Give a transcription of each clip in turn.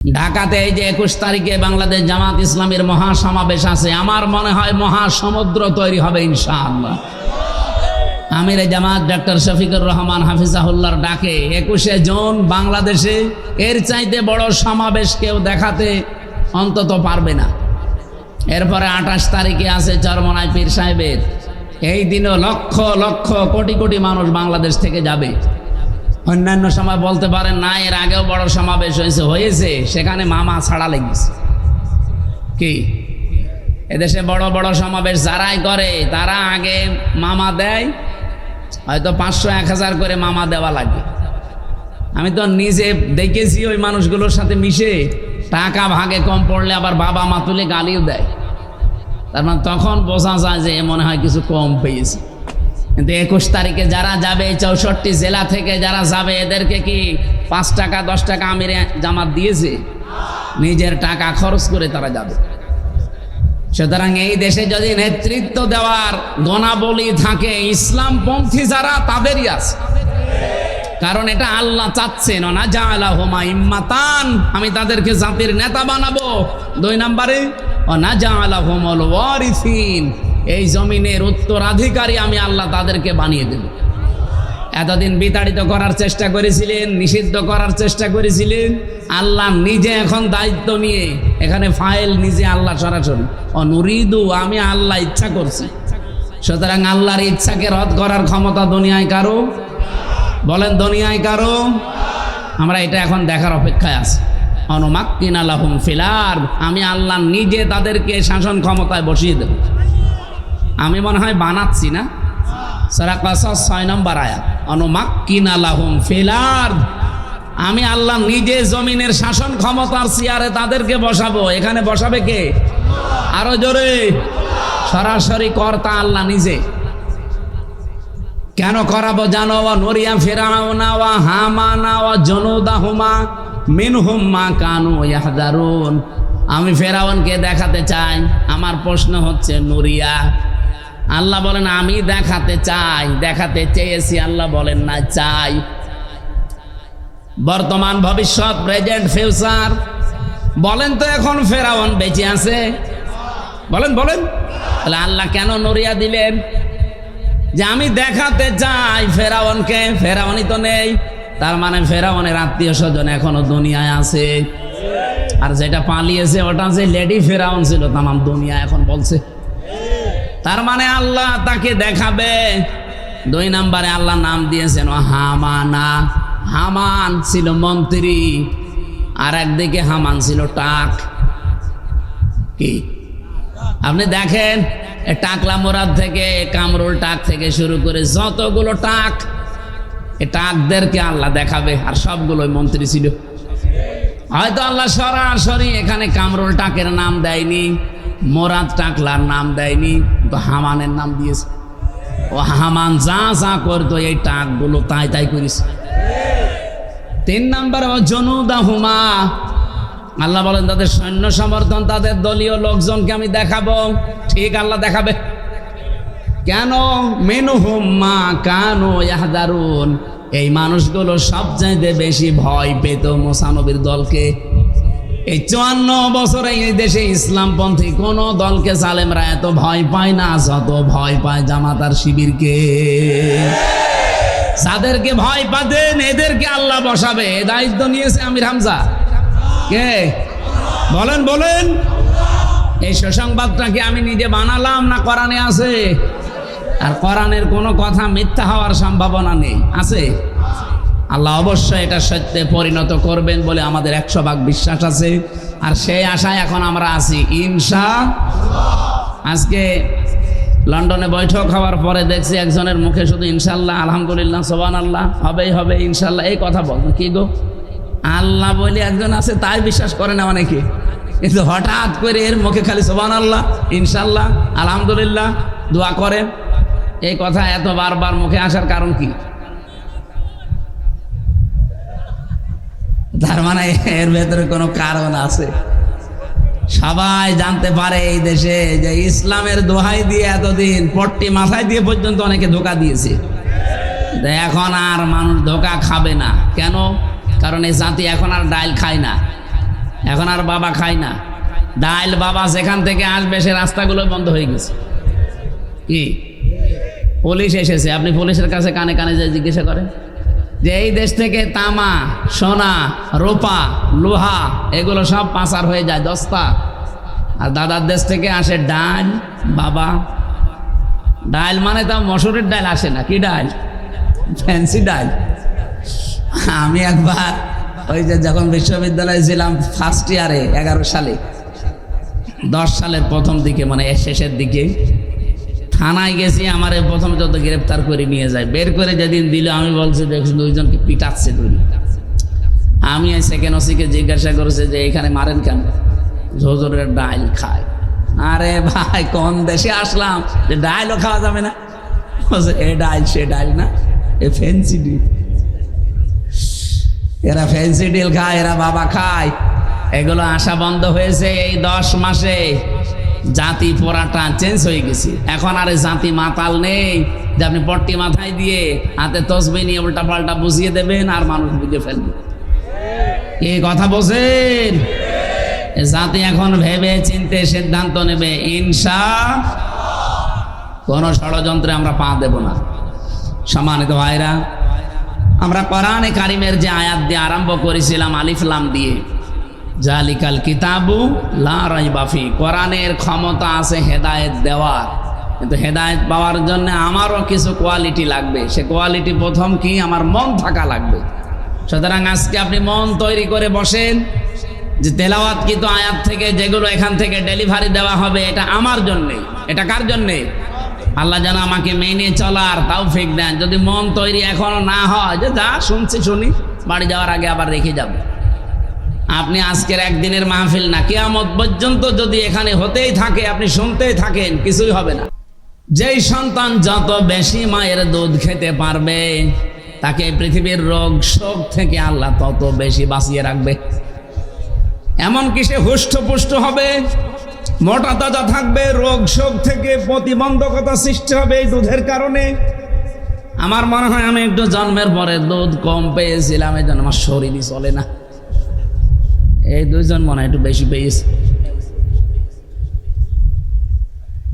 ঢাকাতে এই যে একুশ তারিখে বাংলাদেশ জামাত ইসলামের মহাসমাবেশ আছে, আমার মনে হয় মহাসমুদ্র তৈরি হবে ইনশাআল্লাহ। আমির জামাত ডক্টর শফিকুর রহমান হাফিজাহুল্লার ডাকে, একুশে জুন বাংলাদেশে এর চাইতে বড় সমাবেশ কেউ দেখাতে অন্তত পারবে না। এরপরে আঠাশ তারিখে আছে চরমনায় পীর সাহেবের। এই দিনও লক্ষ লক্ষ কোটি কোটি মানুষ বাংলাদেশ থেকে যাবে। অন্যান্য সময় বলতে পারেন, না, এর আগেও বড় সমাবেশ হয়েছে। হয়েছে, সেখানে মামা ছাড়া লেগেছে। কি? এদেশে বড় বড় সমাবেশ যারাই করে, তারা আগে মামা দেয়, হয়তো পাঁচশো, এক হাজার করে মামা দেওয়া লাগে। আমি তো নিজে দেখেছি ওই মানুষগুলোর সাথে মিশে, টাকা ভাগে কম পড়লে আবার বাবা মা তুলে গালিও দেয়। তার মানে তখন বোঝা যায় যে মনে হয় কিছু কম পেয়েছে। কিন্তু একুশ তারিখে যারা যাবে, চৌষট্টি জেলা থেকে যারা যাবে, এদেরকে কি পাঁচ টাকা, দশ টাকা আমিরে জামাত দিয়েছে? নিজের টাকা খরচ করে তারা যাবে। সুতরাং এই দেশে যদি নেতৃত্ব দেওয়ার গণাবলী থাকে, ইসলামপন্থী যারা, তাদেরই আছে। কারণ এটা আল্লাহ চাচ্ছেন না যা আল্লাহ হোমা ইম্মাতান, আমি তাদেরকে জাতির নেতা বানাবো। দুই নম্বরে ও না আল্লাহ এই জমিনের উত্তরাধিকারী আমি আল্লাহ তাদেরকে বানিয়ে দেব। এতদিন বিতাড়িত করার চেষ্টা করেছিলেন, নিষিদ্ধ করার চেষ্টা করেছিলেন। আল্লাহ নিজে এখন দায়িত্ব নিয়ে এখানে ফাইল নিজে আল্লাহ সরাসরি। অনুরিদু, আমি আল্লাহ ইচ্ছা করছি। সুতরাং আল্লাহর ইচ্ছাকে রদ করার ক্ষমতা দুনিয়ায় কারও? বলেন দুনিয়ায় কারও? আমরা এটা এখন দেখার অপেক্ষায় আছি। অনুমাক্কিন আলাহুম ফিলার আমি আল্লাহ নিজে তাদেরকে শাসন ক্ষমতায় বসিয়ে দেব। আমি মনে হয় বানাচ্ছি না। সারা ছয় নম্বর আমি আল্লাহ নিজে জমিনের শাসন ক্ষমতার চেয়ারে তাদেরকে বসাবো। এখানে বসাবে কে? আরও জোরে। সরাসরি কর্তা আল্লাহ নিজে। কেন করাবো জানো? নরিয়া ফেরাও না ও হামানা ও জনুদাহুমা মিনহুম্মা কানু ইয়াহদারুন। আমি ফেরাউনকে দেখাতে চাই। আমার প্রশ্ন হচ্ছে, নুরিয়া আল্লাহ বলেন, আমি দেখাতে চাই, দেখাতে চেয়েছি। আল্লাহ বলেন, না, চাই। বর্তমান ভবিষ্যৎ, প্রেজেন্ট, ফিউচার। বলেন তো এখন ফেরাউন বেঁচে আছে? বলেন বলেন। তাহলে আল্লাহ কেন নড়িয়া দিলেন? যে আমি দেখাতে চাই ফেরাউনকে, ফেরাউনই তো নেই। তার মানে ফেরাউনের আত্মীয় স্বজন এখনও দুনিয়ায় আছে। আর যেটা পালিয়েছে ওটা যে লেডি ফেরাউন ছিল, তামাম দুনিয়া এখন বলছে। তার মানে আল্লাহ তাকে দেখাবে। দুই নম্বরে আল্লাহ নাম দিয়েছেন হামানা। হামান ছিল মন্ত্রী আর একদিকে হামান ছিল টাক। কি? আপনি দেখেন টাকলা মোরাদ থেকে কামরুল টাক থেকে শুরু করে যতগুলো টাক, এ টাকদেরকে আল্লাহ দেখাবে, আর সবগুলোই মন্ত্রী ছিল। হয়তো আল্লাহ সরাসরি এখানে কামরুল টাকের নাম দেয়নি, মোরাদ টাকলার নাম দেয়নি। তো হামানের নাম দিয়েছে। ও হামান যা যা করতো, এই টাকগুলো তাই তাই করিস তিন নম্বর জনুদা হুমা। আল্লাহ বলেন, তাদের সৈন্য সমর্থন, তাদের দলীয় লোকজনকে আমি দেখাবো। ঠিক আল্লাহ দেখাবে। কেন? মেনু হুম্মা কানো ইয়াহদারুন। এই মানুষগুলো সবচাইতে বেশি ভয় পেত মোসানবীর দলকে। এই চুয়ান্ন বছরে এই দেশে ইসলামপন্থী কোন দলকে সালেমরা এত ভয় পায় না, যত ভয় পায় জামাতার শিবিরকে। যাদেরকে ভয় পাতেন এদেরকে আল্লাহ বসাবে। দায়িত্ব নিয়েছে আমির হামজা। কে? বলেন বলেন। এই সুসংবাদটা কি আমি নিজে বানালাম না কোরআনে আছে? আর কোরআনের কোনো কথা মিথ্যা হওয়ার সম্ভাবনা নেই। আছে? আল্লাহ অবশ্যই এটা সত্যে পরিণত করবেন বলে আমাদের একশো ভাগ বিশ্বাস আছে। আর সেই আশায় এখন আমরা আছি, ইনশা আজকে লন্ডনে বৈঠক হওয়ার পরে দেখছি একজনের মুখে শুধু ইনশাল্লাহ, আলহামদুলিল্লাহ সোবান আল্লাহ হবেই হবে ইনশাল্লাহ। এই কথা বলতো কি গো? আল্লাহ বলে একজন আছে, তাই বিশ্বাস করে না অনেকে। কিন্তু হঠাৎ করে এর মুখে খালি সোবান আল্লাহ ইনশাল্লাহ, আলহামদুলিল্লাহ, দোয়া করেন। এই কথা এত বারবার মুখে আসার কারণ কি? তার মানে এর ভেতরে কোনো কারণ আছে। সবাই জানতে পারে এই দেশে যে ইসলামের দোহাই দিয়ে এতদিন পট্টি মাথায় দিয়ে পর্যন্ত অনেকে ধোকা দিয়েছে। এখন আর মানুষ ধোকা খাবে না। কেন? কারণ এই জাতি এখন আর ডাইল খায় না। এখন আর বাবা খায় না। ডাইল বাবা সেখান থেকে আসবে, সে রাস্তাগুলো বন্ধ হয়ে গেছে। কি? পুলিশ এসেছে। আপনি পুলিশের কাছে কানে কানে যে জিজ্ঞাসা করেন? যে এই দেশ থেকে তামা, সোনা, রোপা, লোহা, এগুলো সব পাচার হয়ে যায়, দস্তা। আর দাদার দেশ থেকে আসে ডাল, বাবা। ডাল মানে তো মসুরের ডাল আসে না, কি ডাল? ফ্যান্সি ডাল। আমি একবার ওই যে যখন বিশ্ববিদ্যালয়ে ছিলাম ফার্স্ট ইয়ারে এগারো সালে, দশ সালের প্রথম দিকে মানে শেষের দিকে থানায় গেছি, আমার প্রথম যত গ্রেপ্তার করে নিয়ে যায়। বের করে যেদিন দিল, আমি বলছি দেখছি দুইজনকে পিটাচ্ছে দুই আমি সেকেন্ড ওসিকে জিজ্ঞাসা করেছে যে, এখানে মারেন কেন? ঝোজরের ডাইল খায়। আরে ভাই, কোন দেশে আসলাম? যে ডাইলও খাওয়া যাবে না। এ ডাইল, সে ডাইল না, এ ফেন্সি ডিল এরা ফেন্সি ডিল খায়, এরা বাবা খায়। এগুলো আসা বন্ধ হয়েছে এই দশ মাসে। জাতি পোড়াটা চেঞ্জ হয়ে গেছে। এখন আর জাতি মাতাল নেই। যে আপনি পট্টি মাথায় দিয়ে হাতে তসবে নিয়ে উল্টা পাল্টা বুঝিয়ে দেবেন আর মানুষ বুঝে ফেলবে। এই কথা বোঝেন জাতি এখন ভেবে চিনতে সিদ্ধান্ত নেবে ইনসা কোন ষড়যন্ত্রে আমরা পা দেব না। সম্মানিত ভাইরা, আমরা কোরআনে কারিমের যে আয়াত দিয়ে আরম্ভ করেছিলাম আলিফলাম দিয়ে। জালিকাল কিতাবু, লা রাইবাফি কোরআনের ক্ষমতা আছে হেদায়েত দেওয়ার। কিন্তু হেদায়েত পাওয়ার জন্য আমারও কিছু কোয়ালিটি লাগবে। সে কোয়ালিটি প্রথম কি? আমার মন থাকা লাগবে। সুতরাং আজকে আপনি মন তৈরি করে বসেন যে তেলাওয়াত কিন্তু আয়াত থেকে যেগুলো এখান থেকে ডেলিভারি দেওয়া হবে, এটা আমার জন্যে। এটা কার জন্যে? আল্লাহ যেন আমাকে মেনে চলার তাও ফেক দেন। যদি মন তৈরি এখনও না হয়, যে যা শুনছি শুনি, বাড়ি যাওয়ার আগে আবার রেখে যাবে। আপনি আজকের একদিনের মাহফিল না, কেয়ামত পর্যন্ত যদি এখানে হতেই থাকে, আপনি শুনতেই থাকেন, কিছুই হবে না। যেই সন্তান যত বেশি মায়ের দুধ খেতে পারবে, তাকে পৃথিবীর রোগ শোক থেকে আল্লাহ তত বেশি বাঁচিয়ে রাখবে। এমনকি সে হুষ্টপুষ্ট হবে? মোটা তাজা থাকবে, রোগ শোক থেকে প্রতিবন্ধকতা সৃষ্টি হবে এই দুধের কারণে? আমার মনে হয় আমি একটু জন্মের পরে দুধ কম পেয়েছিলাম এই জন্য আমার শরীরই চলে না। এই দুইজন মনে একটু বেশি পেয়েছে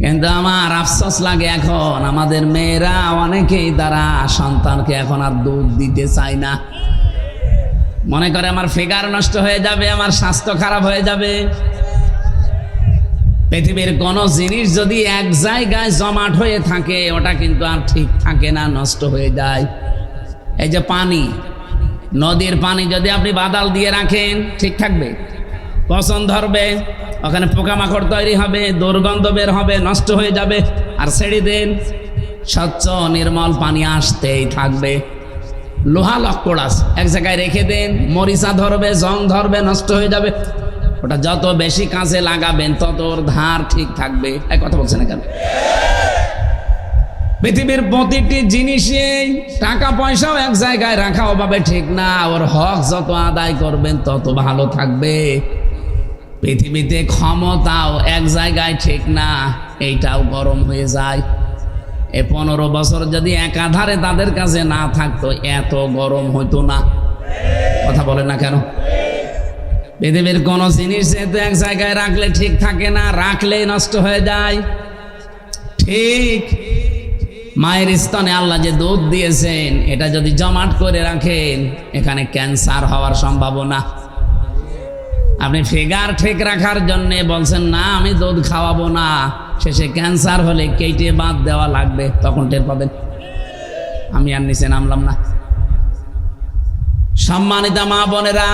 কিন্তু আমার আফসোস লাগে এখন, আমাদের মেয়েরা অনেকেই তারা সন্তানকে এখন আর দুধ দিতে চায় না। মনে করে আমার ফিগার নষ্ট হয়ে যাবে, আমার স্বাস্থ্য খারাপ হয়ে যাবে। পৃথিবীর কোনো জিনিস যদি এক জায়গায় জমাট হয়ে থাকে, ওটা কিন্তু আর ঠিক থাকে না, নষ্ট হয়ে যায়। এই যে পানি নদীর পানি যদি আপনি বাদাল দিয়ে রাখেন, ঠিক থাকবে? পছন্দ ধরবে, ওখানে পোকামাকড় তৈরি হবে, দুর্গন্ধ বের হবে, নষ্ট হয়ে যাবে, আর ছেড়ে দেন। স্বচ্ছ, নির্মল পানি আসতেই থাকবে। লোহা লক্কড় আছে, এক জায়গায় রেখে দেন, মরিচা ধরবে, জং ধরবে, নষ্ট হয়ে যাবে। ওটা যত বেশি কাজে লাগাবেন তত ওর ধার ঠিক থাকবে। এক কথা বলছেন না কেন পৃথিবীর প্রতিটি জিনিসে টাকা পয়সাও এক জায়গায় রাখা ওভাবে ঠিক না। ওর হক যত আদায় করবেন তত ভালো থাকবে। পৃথিবীতে ক্ষমতাও এক জায়গায় ঠিক না, এইটাও গরম হয়ে যায়। এ পনেরো বছর যদি একাধারে তাদের কাছে না থাকতো, এত গরম হতো না। কথা বলে না কেন? পৃথিবীর কোন জিনিস যেহেতু এক জায়গায় রাখলে ঠিক থাকে না, রাখলেই নষ্ট হয়ে যায়। ঠিক মায়ের স্তনে আল্লাহ যে দুধ দিয়েছেন, এটা যদি জমাট করে রাখেন, এখানে ক্যান্সার হওয়ার সম্ভাবনা। আপনি ফিগার ঠিক রাখার জন্য বলছেন, না, আমি দুধ খাওয়াবো না। শেষে ক্যান্সার হলে কেটে বাদ দেওয়া লাগবে, তখন টের পাবেন। আমি আর নিচে নামলাম না। সম্মানিতা মা বোনেরা,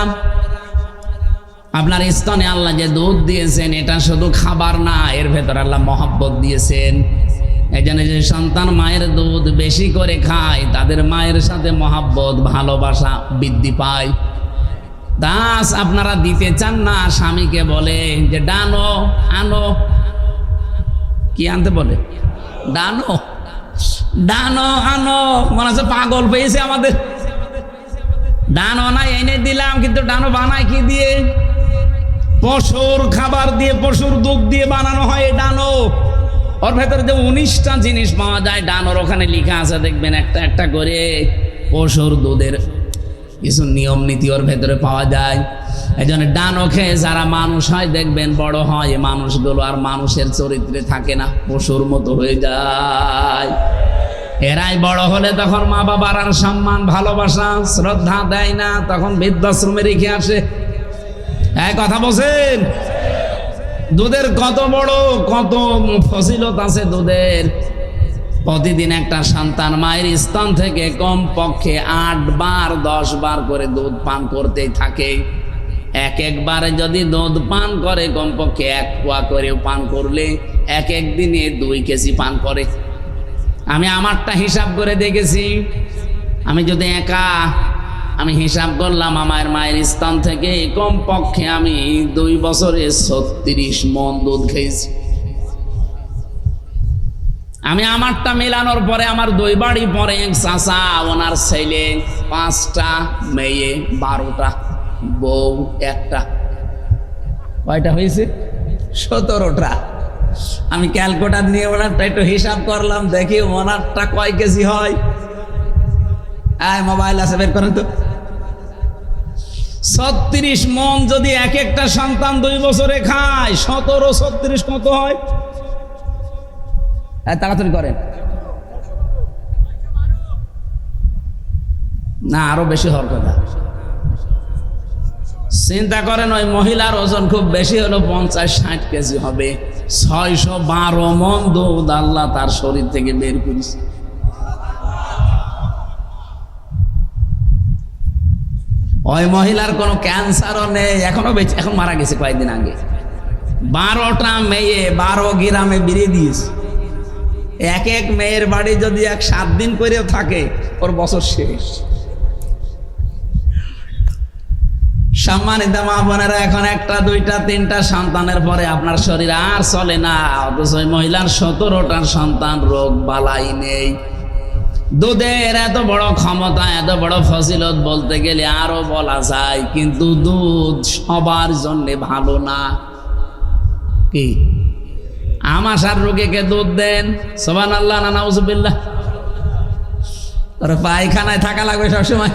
আপনার স্তনে আল্লাহ যে দুধ দিয়েছেন, এটা শুধু খাবার না, এর ভেতর আল্লাহ মহাব্বত দিয়েছেন। এই যে সন্তান মায়ের দুধ বেশি করে খায়, তাদের মায়ের সাথে মহাব্বত, ভালোবাসা বৃদ্ধি পায়। দাস আপনারা দিতে চান না, স্বামীকে বলে যে, ডানো, আনো। কি আনতে বলে? ডানো ডানো, আনো। মনে হচ্ছে পাগল পেয়েছে আমাদের। ডানো না, এনে দিলাম, কিন্তু ডানো বানায় কি দিয়ে? পশুর খাবার দিয়ে, পশুর দুধ দিয়ে বানানো হয়, ডানো। ওর ভেতরে যে উনিশটা জিনিস পাওয়া যায়, ডানোর ওখানে লেখা আছে, দেখবেন একটা একটা করে পশুর দুধের কিছু নিয়ম নীতি ওর ভেতরে পাওয়া যায়। এই জন্য ডানো খেয়ে যারা মানুষ হয়, দেখবেন বড় হয় মানুষগুলো আর মানুষের চরিত্রে থাকে না, পশুর মতো হয়ে যায়। এরাই বড় হলে তখন মা বাবার আর সম্মান, ভালোবাসা, শ্রদ্ধা দেয় না, তখন বৃদ্ধাশ্রমে রেখে আসে। এক কথা বলছেন? দুধের কত বড়, কত ফসিলত আছে দুধের? প্রতিদিন একটা সন্তান মায়ের স্তন থেকে কম পক্ষে আট বার, দশ বার করে দুধ পান করতেই থাকে। এক একবারে যদি দুধ পান করে, কমপক্ষে এক পোয়া করে পান করলে এক এক দিনে দুই কেজি পান করে। আমি আমারটা হিসাব করে দেখেছি। আমি যদি একা আমি হিসাব করলাম, আমার মায়ের স্থান থেকে কমপক্ষে আমি দুই বছরে ছত্রিশ মন দুধ খেয়েছি। আমি আমারটা মেলানোর পরে আমার দুই বাড়ি পরে এক চাচা, ওনার ছেলে, পাঁচটা, মেয়ে, বারোটা, বউ, একটা। কয়টা হয়েছে? সতেরোটা। আমি ক্যালকুলেটার নিয়ে ওনারটা একটু হিসাব করলাম, দেখি ওনারটা কয় কেজি হয়? মোবাইল আছে, বের করেন তো। ছত্রিশ মন যদি এক একটা সন্তান দুই বছরে খায়, সতেরো, ছত্রিশ কত হয়? হ্যাঁ তাড়াতাড়ি করেন। না, আরও বেশি হওয়ার কথা। চিন্তা করেন, ওই মহিলার ওজন খুব বেশি হলো, পঞ্চাশ, ষাট কেজি হবে। ছয়শো বারো মন দুধ আল্লাহ তার শরীর থেকে বের করেছে। ওই মহিলার কোনো ক্যান্সারও নেই, এখনও বেঁচে এখন মারা গেছে কয়েকদিন আগে। বারোটা মেয়ে, বারো গ্রামে বেরিয়ে দিয়েছে। এক এক মেয়ের বাড়ি যদি এক সাত দিন করেও থাকে, ওর বছর শেষ। সম্মানিত মা বোনেরা, এখন একটা, দুইটা, তিনটা সন্তানের পরে আপনার শরীর আর চলে না, অথচ মহিলার সতেরোটার সন্তান রোগ বালাই নেই। দুধের এত বড় ক্ষমতা, এত বড় ফসিলত বলতে গেলে আরও বলা যায়, কিন্তু দুধ সবার জন্য ভালো না। কি? আমাশার রোগীকে দুধ দেন? সোবান আল্লাহ না নাউজুবিল্লাহ? তোর পায়খানায় থাকা লাগবে সবসময়।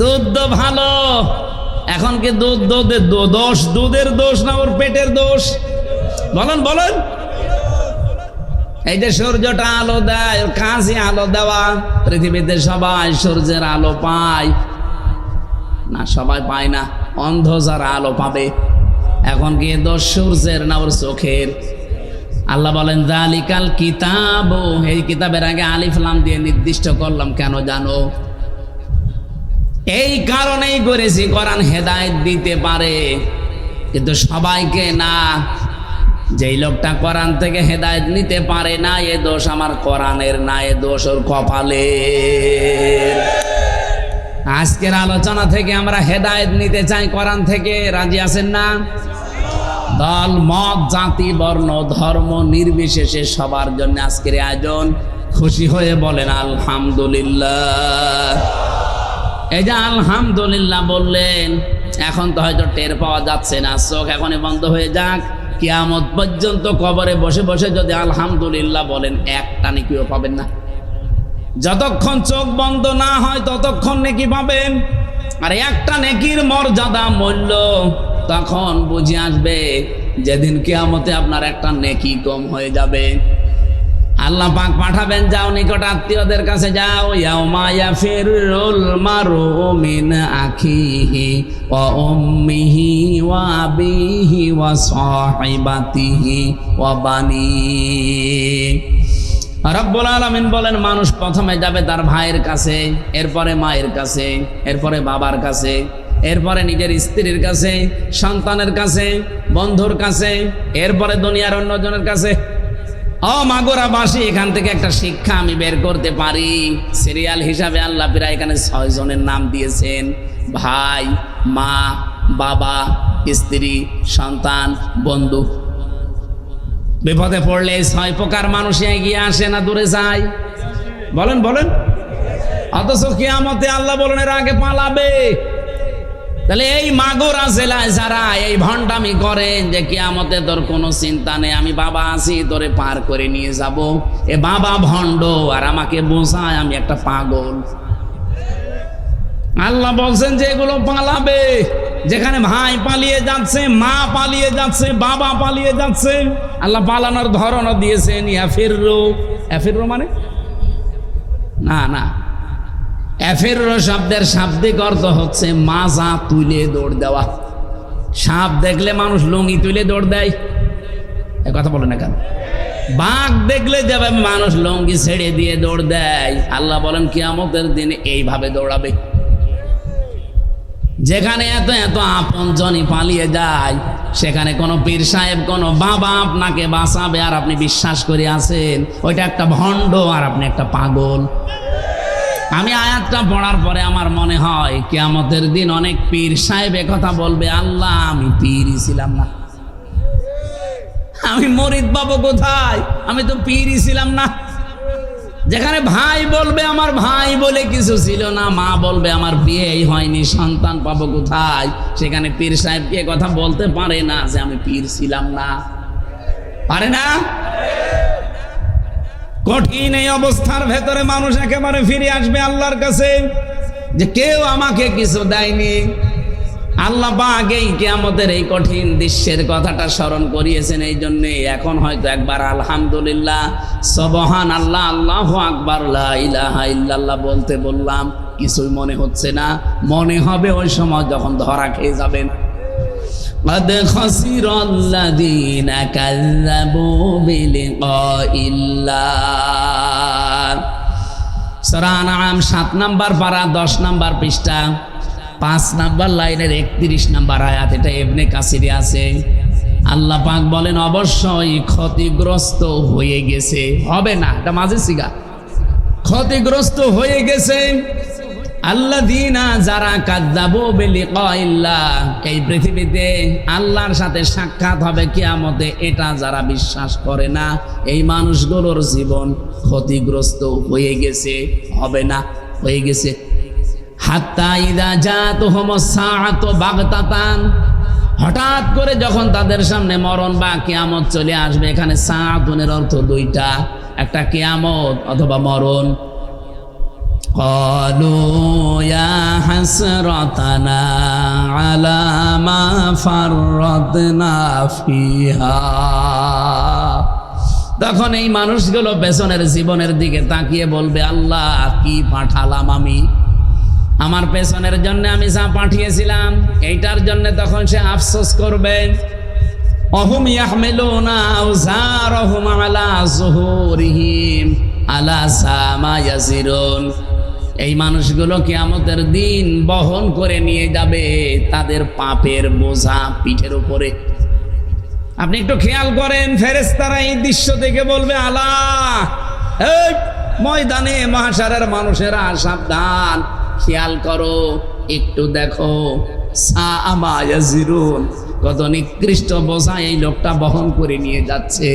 দুধ তো ভালো, এখন কি দুধ দুধের দোষ দুধের দোষ না ওর পেটের দোষ? বলেন বলেন। এই যে সূর্যটা আলো দেয় কাছে আলো দেওয়া, পৃথিবীতে সবাই সূর্যের আলো পায়। না, সবাই পায় না অন্ধ যারা আলো পাবে। এখন কি দোষ সূর্যের না ওর চোখের? আল্লাহ বলেন জালিকাল কিতাব। এই কিতাবের আগে আলিফলাম দিয়ে নির্দিষ্ট করলাম, কেন জানো? এই কারণেই করেছি, কোরআন হেদায়েত দিতে পারে। কিন্তু সবাইকে না যেই লোকটা কোরআন থেকে হেদায়েত নিতে পারে না, এ দোষ আমার কোরআনের না, এ দোষ ওর কপালে আজকের আলোচনা থেকে আমরা হেদায়েত নিতে চাই কোরআন থেকে। রাজি আছেন না? দল, মত, জাতি, বর্ণ, ধর্ম নির্বিশেষে সবার জন্য আজকের আয়োজন। খুশি হয়ে বলেন, আলহামদুলিল্লাহ। এই যে আলহামদুলিল্লাহ বললেন, এখন তো হয়তো টের পাওয়া যাচ্ছে না, চোখ এখনই বন্ধ হয়ে যাক। কিয়ামত পর্যন্ত কবরে বসে বসে যদি আলহামদুলিল্লাহ বলেন, একটা নেকিও পাবেন না। যতক্ষণ চোখ বন্ধ না হয়, ততক্ষণ নেকি পাবেন। আর একটা নেকির মর্যাদা মূল্য তখন বুঝে আসবে, যেদিন কেয়ামতে আপনার একটা নেকি কম হয়ে যাবে। আল্লাহ পাক পাঠাবেন, যাও নিকট আত্মীয়দের কাছে যাও। ইয়াউমা ইয়াফিরুল মারু মিন আখিহি ওয়া উম্মিহি ওয়া আবিহি ওয়া সাহিবাতিহি ওয়া বানিহি রব্বুল আলামিন বলেন, মানুষ প্রথমে যাবে তার ভাইয়ের কাছে, এরপরে মায়ের কাছে, এরপরে বাবার কাছে, এরপরে নিজের স্ত্রীর কাছে, সন্তানের কাছে, বন্ধুর কাছে, এরপরে দুনিয়ার অন্যজনের কাছে। ও মাগুরা বাসি এখান থেকে একটা শিক্ষা আমি বের করতে পারি। সিরিয়াল হিসাবে আল্লাহ পিরা এখানে ছয় জনের নাম দিয়েছেন। ভাই, মা, বাবা, স্ত্রী, সন্তান, বন্ধু। বিপদে পড়লে ছয় প্রকার মানুষ এগিয়ে আসে না, দূরে যায়। বলেন বলেন। অথচ কিয়ামতে আল্লাহ বলেন এর আগে পালাবে। তাহলে এই মাগুরা জেলায় যারা এই ভণ্ডামি করেন যে কিয়ামতে তোর কোনো চিন্তা নেই, আমি বাবা আছি, তোরে পার করে নিয়ে যাব। এ বাবা ভণ্ড, আর আমাকে বোঝায় আমি একটা পাগল। আল্লাহ বলছেন যে এগুলো পালাবে। যেখানে ভাই পালিয়ে যাচ্ছে, মা পালিয়ে যাচ্ছে, বাবা পালিয়ে যাচ্ছে, আল্লাহ পালানোর ধরনও দিয়েছেন, ইয়াফিররু। এফিররু মানে? না না। এফিররু শব্দের শাব্দিক অর্থ হচ্ছে মাজা তুলে দৌড় দেওয়া। সাপ দেখলে মানুষ লুঙ্গি তুলে দৌড় দেয়। এ কথা বলে না কেন? বাঘ দেখলে যাবে মানুষ লঙ্গি ছেড়ে দিয়ে দৌড় দেয়। আল্লাহ বলেন, কিয়ামতের দিনে এইভাবে দৌড়াবে। যেখানে এত এত আপন জনই পালিয়ে যায়, সেখানে কোনো পীর সাহেব, কোনো বাবা আপনাকে বাঁচাবে আর আপনি বিশ্বাস করে আছেন, ওইটা একটা ভণ্ড আর আপনি একটা পাগল। আমি আয়াতটা পড়ার পরে আমার মনে হয় কিয়ামতের দিন অনেক পীর সাহেব কথা বলবে, আল্লাহ, আমি পীরই ছিলাম না। আমি মরিদ পাবো কোথায়? আমি তো পীরই ছিলাম না। যেখানে ভাই বলবে, আমার ভাই বলে কিছু ছিল না, মা বলবে, আমার বিয়েই হয়নি, সন্তান পাবো কোথায়? সেখানে পীর সাহেব কে কথা বলতে পারে না যে, আমি পীর ছিলাম না? পারে না? কঠিন এই অবস্থার ভেতরে মানুষ একেবারে ফিরে আসবে আল্লাহর কাছে যে কেউ আমাকে কিছু দেয়নি। আল্লাহ আগেই কে আমাদের এই কঠিন দৃশ্যের কথাটা স্মরণ করিয়েছেন এই জন্যে। এখন হয়তো একবার আলহামদুলিল্লাহ, সবহান আল্লাহ আল্লাহ আকবার ইলাহা বলতে বললাম, কিছুই মনে হচ্ছে না। মনে হবে ওই সময় যখন ধরা খেয়ে যাবেন। قد خسر الذين كذبوا بلقاء الله সূরা আনআম 7 নাম্বার পারা 10 নাম্বার পৃষ্ঠা পাঁচ নাম্বার লাইনের একত্রিশ নাম্বার আয়াত এটা এমনি কাসিরে আছে আল্লাহ পাক বলেন অবশ্যই ক্ষতিগ্রস্ত হয়ে গেছে হবে না এটা মাঝে সিগা ক্ষতিগ্রস্ত হয়ে গেছে আল্লাহ দিনা যারা কাদ্দাবো বেলি এই পৃথিবীতে আল্লাহর সাথে সাক্ষাৎ হবে এটা যারা বিশ্বাস করে না, এই মানুষগুলোর জীবন ক্ষতিগ্রস্ত হয়ে গেছে, হবে না, হয়ে গেছে। হঠাৎ করে যখন তাদের সামনে মরণ বা কেয়ামত চলে আসবে, এখানে সাতুনের অর্থ দুইটা, একটা কেয়ামত অথবা মরণ। قالوا يا حسرتنا على ما فرطنا فيها তখন এই মানুষগুলো পেছনের জীবনের দিকে তাকিয়ে বলবে আল্লাহ কি পাঠালাম আমি আমার পেছনের জন্য আমি যা পাঠিয়েছিলাম এইটার জন্য তখন সে আফসোস করবে অহুম ইয়াহমিলুনা আউজারহুম আলা যুহুরিহিম আলা সামা ইয়াজিরুন এই মানুষগুলো কিয়ামতের দিন বহন করে নিয়ে যাবে তাদের পাপের বোঝা পিঠের উপরে। আপনি একটু খেয়াল করেন ফেরেস্তারা এই দৃশ্য দেখে বলবে এই ময়দানে মহাসারের মানুষেরা, সাবধান, খেয়াল করো, একটু দেখো। কত নিকৃষ্ট বোঝা এই লোকটা বহন করে নিয়ে যাচ্ছে।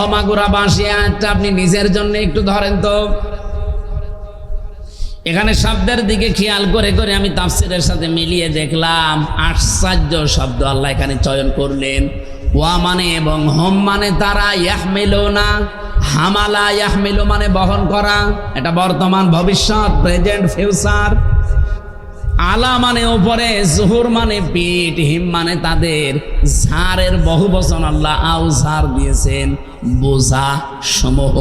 অমাগুরা বাসি আজটা আপনি নিজের জন্য একটু ধরেন তো। এখানে শব্দের দিকে খেয়াল করে করে আমি তাফসিরের সাথে মিলিয়ে দেখলাম আশ্চর্য শব্দ আল্লাহ এখানে চয়ন করলেন। ওয়া মানে এবং হোম মানে তারা ইয়াহমেলো না, হামালা ইয়াহমেলো মানে বহন করা। এটা বর্তমান ভবিষ্যৎ, প্রেজেন্ট, ফিউচার। আলা মানে ওপরে জহুর মানে পিঠ, হিম মানে তাদের। ঝাড়ের বহু বচন আল্লাহ আউ ঝাড় দিয়েছেন। বোঝা সমূহ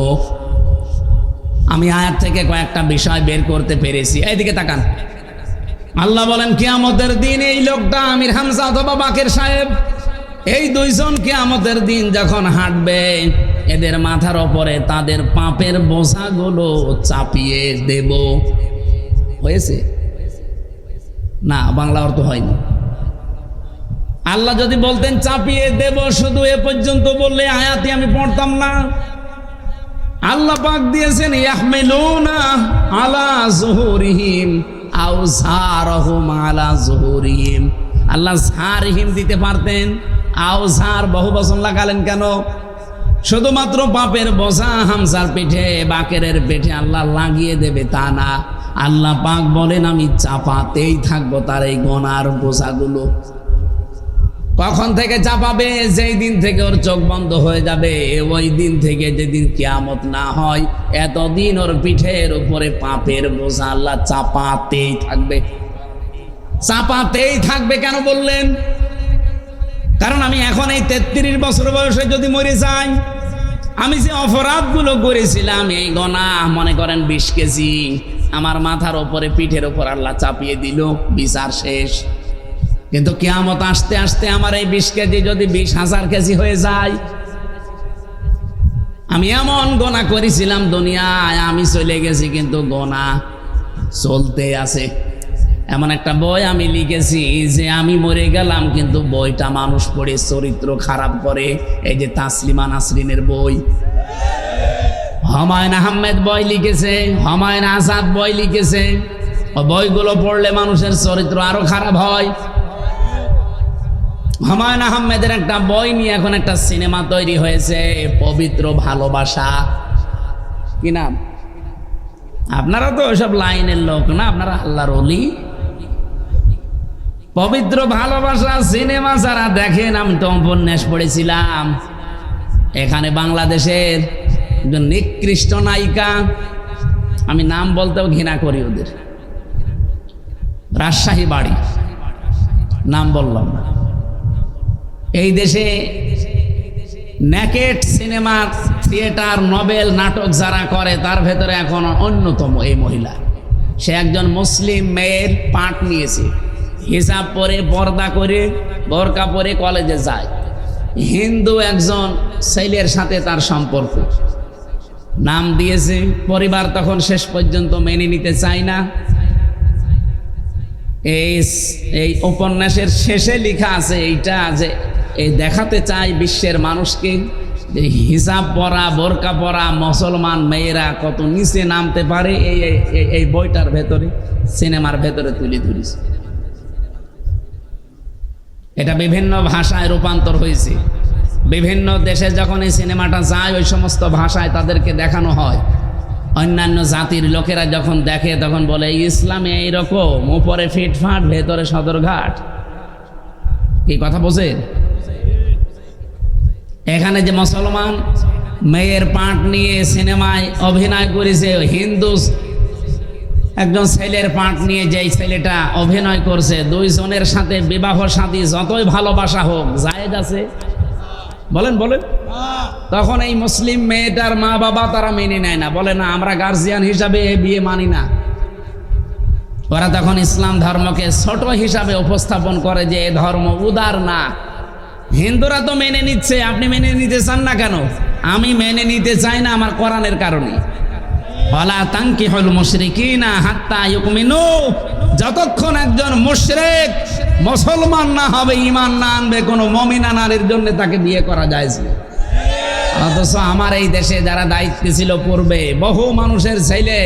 আমি আয়াত থেকে কয়েকটা বিষয় বের করতে পেরেছি। এইদিকে তাকান। আল্লাহ বলেন, কিয়ামতের দিন এই লোকটা আমির হামজা অথবা বাকের সাহেব, এই দুইজন কিয়ামতের দিন যখন হাঁটবে, এদের মাথার ওপরে তাদের পাপের বোঝাগুলো চাপিয়ে দেব। হয়েছে? না, বাংলা অর্থ হয়নি। আল্লাহ যদি বলতেন, চাপিয়ে দেব, শুধু এ পর্যন্ত বললে আয়াতি আমি পড়তাম না। আল্লাহ পাক দিয়েছেন, ইয়াহমিলুনা আলা জুহুরিহিম, আও জারহুম আলা জুহুরিহিম। আল্লাহ জারহিম দিতে পারতেন, আও জার বহু বচন লাগালেন কেন? শুধুমাত্র বাপের বোঝা হামসার পিঠে, বাকেরের পেটে আল্লাহ লাগিয়ে দেবে তা না। আল্লাহ পাক বলেন, আমি চাপাতেই থাকব তার এই গনার বোঝাগুলো। কখন থেকে চাপাবে? যেই দিন থেকে ওর চোখ বন্ধ হয়ে যাবে, ওই দিন থেকে যেদিন কিয়ামত না হয়, এতদিন ওর পিঠের উপরে পাপের বোঝা আল্লাহ চাপাতেই থাকবে। চাপাতেই থাকবে কেন বললেন? কারণ আমি এখন এই তেত্রিশ বছর বয়সে যদি মরে যাই, আমি যে অপরাধগুলো করেছিলাম, এই গনা, মনে করেন বিশ কেজি, আমার মাথার ওপরে পিঠের ওপর আল্লাহ চাপিয়ে দিল, বিচার শেষ। কিন্তু কেয়ামত আসতে আসতে আমার এই বিশ কেজি যদি বিশ হাজার কেজি হয়ে যায়, আমি এমন গোনা করেছিলাম দুনিয়ায়, আমি চলে গেছি কিন্তু গোনা চলতে আছে। এমন একটা বই আমি লিখেছি যে আমি মরে গেলাম কিন্তু বইটা মানুষ পড়ে চরিত্র খারাপ করে। এই যে তাসলিমা নাসরিনের বই। হুমায়ুন আহমেদ বই লিখেছে, হুমায়ুন আজাদ বই লিখেছে। বইগুলো পড়লে মানুষের চরিত্র আরও খারাপ হয়। হুমায়ুন আহমেদের একটা বই নিয়ে এখন একটা সিনেমা তৈরি হয়েছে, পবিত্র ভালোবাসা। কি নাম? আপনারা তো ওইসব লাইনের লোক না, আপনারা আল্লাহর অলি পবিত্র ভালোবাসা সিনেমা যারা দেখেন, আমি তো উপন্যাস পড়েছিলাম। এখানে বাংলাদেশের একজন নিকৃষ্ট নায়িকা, আমি নাম বলতেও ঘৃণা করি ওদের। রাজশাহী বাড়ি, নাম বললাম না। এই দেশে ন্যাকেট সিনেমা থিয়েটার নভেল নাটক যারা করে, তার ভেতরে এখন অন্যতম এই মহিলা। সে একজন মুসলিম মেয়ের পাঠ নিয়েছে। হিসাব পরে, পর্দা করে, বোরকা পরে কলেজে যায়। হিন্দু একজন ছেলের সাথে তার সম্পর্ক। নাম দিয়েছে, পরিবার তখন শেষ পর্যন্ত মেনে নিতে চায় না। এই এই উপন্যাসের শেষে লেখা আছে এইটা যে এই দেখাতে চাই বিশ্বের মানুষকে যে হিসাব পরা বোরকা পরা, মুসলমান মেয়েরা কত নিচে নামতে পারে এই, এই- এই- এই বইটার ভেতরে, সিনেমার ভেতরে তুলে ধরেছে। এটা বিভিন্ন ভাষায় রূপান্তর হয়েছে। বিভিন্ন দেশে যখন এই সিনেমাটা যায়, ওই সমস্ত ভাষায় তাদেরকে দেখানো হয়। অন্যান্য জাতির লোকেরা যখন দেখে, তখন বলে ইসলামে এইরকম, উপরে ফিটফাট, ভেতরে সদরঘাট। কি কথা বোঝেন? এখানে যে মুসলমান মেয়ের পাট নিয়ে সিনেমায় অভিনয় করেছে, হিন্দু একজন ছেলের পাট নিয়ে যেই ছেলেটা অভিনয় করছে, দুইজনের সাথে বিবাহ সাথী যতই ভালোবাসা হোক, জায়েজ আছে? বলেন বলেন। তখন এই মুসলিম মেয়েটার মা বাবা তারা মেনে নেয় না, বলে, না, আমরা গার্জিয়ান হিসাবে এই বিয়ে মানি না। ওরা তখন ইসলাম ধর্মকে ছোট হিসাবে উপস্থাপন করে যে, এ ধর্ম উদার না। হিন্দুরা তো মেনে নিচ্ছে, আপনি মেনে নিতে চান না কেন? আমি মেনে নিতে চাই না আমার কোরআনের কারণে। বলা তাঙ্কি হল মুশরিকিনা হাত্তা ইউকমিনু যতক্ষণ একজন মুশরিক মুসলমান না হবে, ঈমান না আনবে, কোনো মমিনা নারীর জন্য তাকে বিয়ে করা যায় অথচ আমার এই দেশে যারা দায়িত্বে ছিল পূর্বে, বহু মানুষের ছেলে,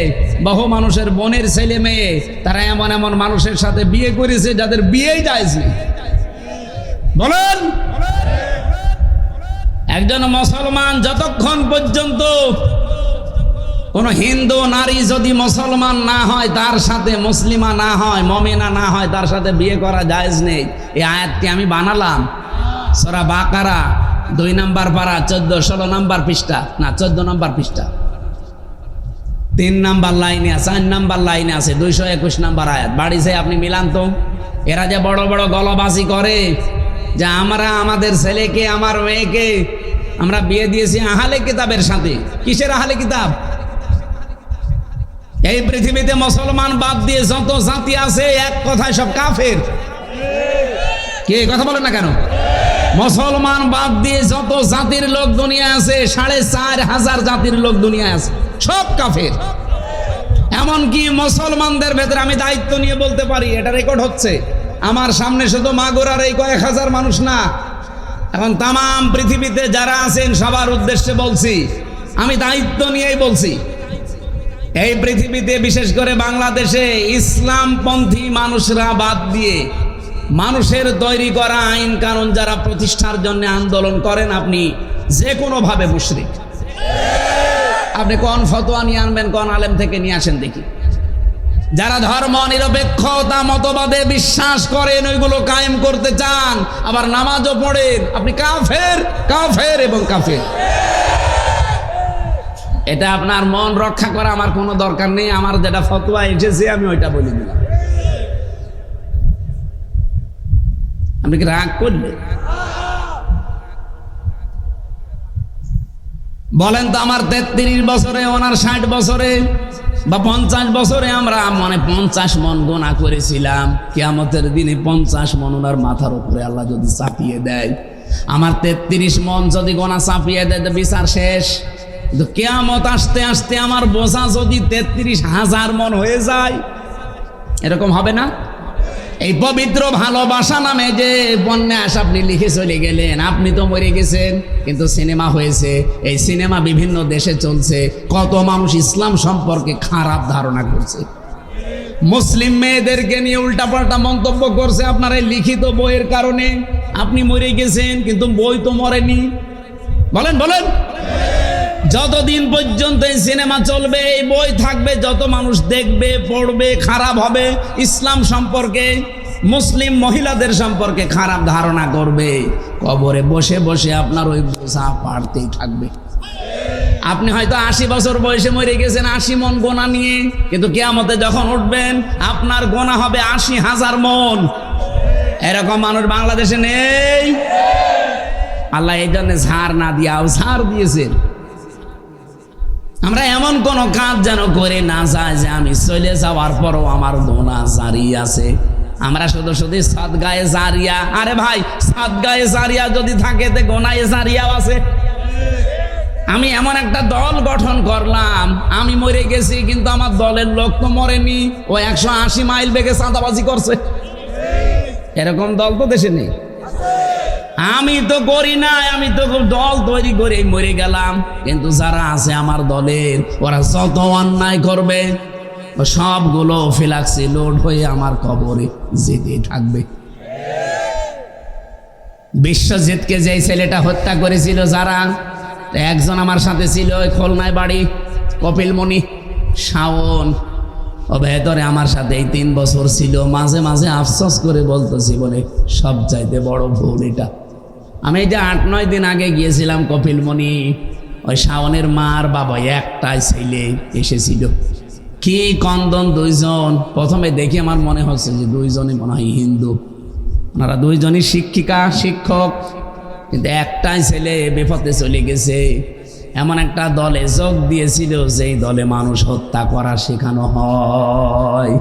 বহু মানুষের বোনের ছেলে মেয়ে, তারা এমন এমন মানুষের সাথে বিয়ে করেছে যাদের বিয়েই যায়নি বলেন। একজন মুসলমান যতক্ষণ পর্যন্ত কোন হিন্দু, নারী যদি মুসলমান না হয়, তার সাথে মুসলিমা না হয়, মমিনা না হয়, তার সাথে বিয়ে করা জায়েজ নেই। এই আয়াতটি আমি বানালাম। সরা বাকারা, দুই নাম্বার পারা, চোদ্দ, ষোলো নাম্বার পৃষ্ঠা। না, চোদ্দ নাম্বার পৃষ্ঠা। তিন নাম্বার লাইনে আছে, চার নাম্বার লাইনে আছে, দুইশো একুশ নাম্বার আয়াত। বাড়ি আপনি মিলান তো। এরা যে বড় বড় গলবাজি করে যে আমরা আমাদের ছেলেকে, আমার মেয়েকে আমরা বিয়ে দিয়েছি আহালে কিতাবের সাথে। কিসের আহালে কিতাব? এই পৃথিবীতে মুসলমান বাদ দিয়ে যত জাতি আছে, এক কথায় সব কাফের। কে কথা বলেন না কেন? মুসলমান বাদ দিয়ে যত জাতির লোক দুনিয়া আছে, সাড়ে চার হাজার জাতির লোক দুনিয়া আছে, সব কাফের। এমনকি মুসলমানদের ভেতরে আমি দায়িত্ব নিয়ে বলতে পারি, এটা রেকর্ড হচ্ছে। আমার সামনে শুধু মাগুরার এই কয়েক হাজার মানুষ না, এখন তাম পৃথিবীতে যারা আছেন সবার উদ্দেশ্যে বলছি, আমি দায়িত্ব নিয়েই বলছি, এই পৃথিবীতে বিশেষ করে বাংলাদেশে ইসলামপন্থী মানুষরা বাদ দিয়ে মানুষের তৈরি করা আইন কানুন যারা প্রতিষ্ঠার জন্য আন্দোলন করেন আপনি যে কোনোভাবে মুশরিক। আপনি কোন ফতোয়া নিয়ে আনবেন, কোন আলেম থেকে নিয়ে আসেন দেখি। যারা ধর্ম নিরপেক্ষতা মতবাদে বিশ্বাস করেন, ওইগুলো কায়েম করতে চান। আবার নামাজও পড়েন। আপনি কাফের কাফের এবং কাফের। এটা আপনার মন রক্ষা করা আমার কোনো দরকার নেই। আমার যেটা ফতোয়া এসেছে, আমি ওইটা বলে দিলাম। আপনি কি রাগ করলে বলেন তো আমার তেত্রিশ বছরে, ওনার ষাট বছরে বা পঞ্চাশ বছরে আমরা মানে পঞ্চাশ মন গোনা করেছিলাম। কিয়ামতের দিনে পঞ্চাশ মন ওনার মাথার উপরে আল্লাহ যদি চাপিয়ে দেয়। আমার তেত্রিশ মন যদি গোনা চাপিয়ে দেয়, তো বিচার শেষ। কিন্তু কেয়ামত আসতে আসতে আমার বোঝা যদি তেত্রিশ হাজার মন হয়ে যায়, এরকম হবে না? এই পবিত্র ভালোবাসা নামে যে উপন্যাস আপনি লিখে চলে গেলেন, আপনি তো মরে গেছেন, কিন্তু সিনেমা হয়েছে, এই সিনেমা বিভিন্ন দেশে চলছে, কত মানুষ ইসলাম সম্পর্কে খারাপ ধারণা করছে। মুসলিম মেয়েদেরকে নিয়ে উল্টাপাল্টা মন্তব্য করছে আপনার এই লিখিত বইয়ের কারণে। আপনি মরে গেছেন, কিন্তু বই তো মরেনি। বলেন বলেন। যতদিন পর্যন্ত এই সিনেমা চলবে, এই বই থাকবে, যত মানুষ দেখবে, পড়বে, খারাপ হবে, ইসলাম সম্পর্কে, মুসলিম মহিলাদের সম্পর্কে খারাপ ধারণা করবে, কবরে বসে বসে আপনার ওই বোঝা পাড়তেই থাকবে। আপনি হয়তো আশি বছর বয়সে মরে গেছেন, আশি মন গোনা নিয়ে, কিন্তু কেয়ামতে যখন উঠবেন, আপনার গোনা হবে আশি হাজার মন। এরকম মানুষ বাংলাদেশে নেই। আল্লাহ এই জন্য ঝাড় না দিয়াও, ঝাড় দিয়েছেন। আমরা এমন কোন কাজ যেন করে না যায় যে আমি চলে যাওয়ার পরও আমার গোনা জারি আছে। আমরা শুধু শুধু সাত গায়ে জারিয়া। আরে ভাই সাত গায়ে জারিয়া যদি থাকে তে গোনায় জারিয়াও আছে। আমি এমন একটা দল গঠন করলাম, আমি মরে গেছি কিন্তু আমার দলের লোক তো মরেনি। ও একশো আশি মাইল বেগে চাঁদাবাজি করছে। এরকম দল তো দেশে নেই। আমি তো করি নাই, আমি তো দল তৈরি করে মরে গেলাম। কিন্তু যারা আছে আমার দলের, ওরা যত অন্যায় করবে, সবগুলো ফিলাক্সি লোড হয়ে আমার কবরে যেতে থাকবে। বিশ্বজিৎকে যে ছেলেটা হত্যা করেছিল যারা একজন আমার সাথে ছিল খুলনায় বাড়ি কপিলমণি শাওন। ও ভেতরে আমার সাথে এই তিন বছর ছিল। মাঝে মাঝে আফসোস করে বলতো জীবনে সব চাইতে বড় ভুল এটা। আমি এই যে আট, নয় দিন আগে গিয়েছিলাম কপিলমণি, ওই শাওনের মার বাবা একটাই ছেলে এসেছিল। কি কন্দন দুইজন? প্রথমে দেখে আমার মনে হচ্ছে যে দুইজনই মনে হয় হিন্দু। ওনারা দুইজনই শিক্ষিকা, শিক্ষক, কিন্তু একটাই ছেলে বেপথে চলে গেছে। এমন একটা দলে যোগ দিয়েছিল, যেই দলে মানুষ হত্যা করা শেখানো হয়।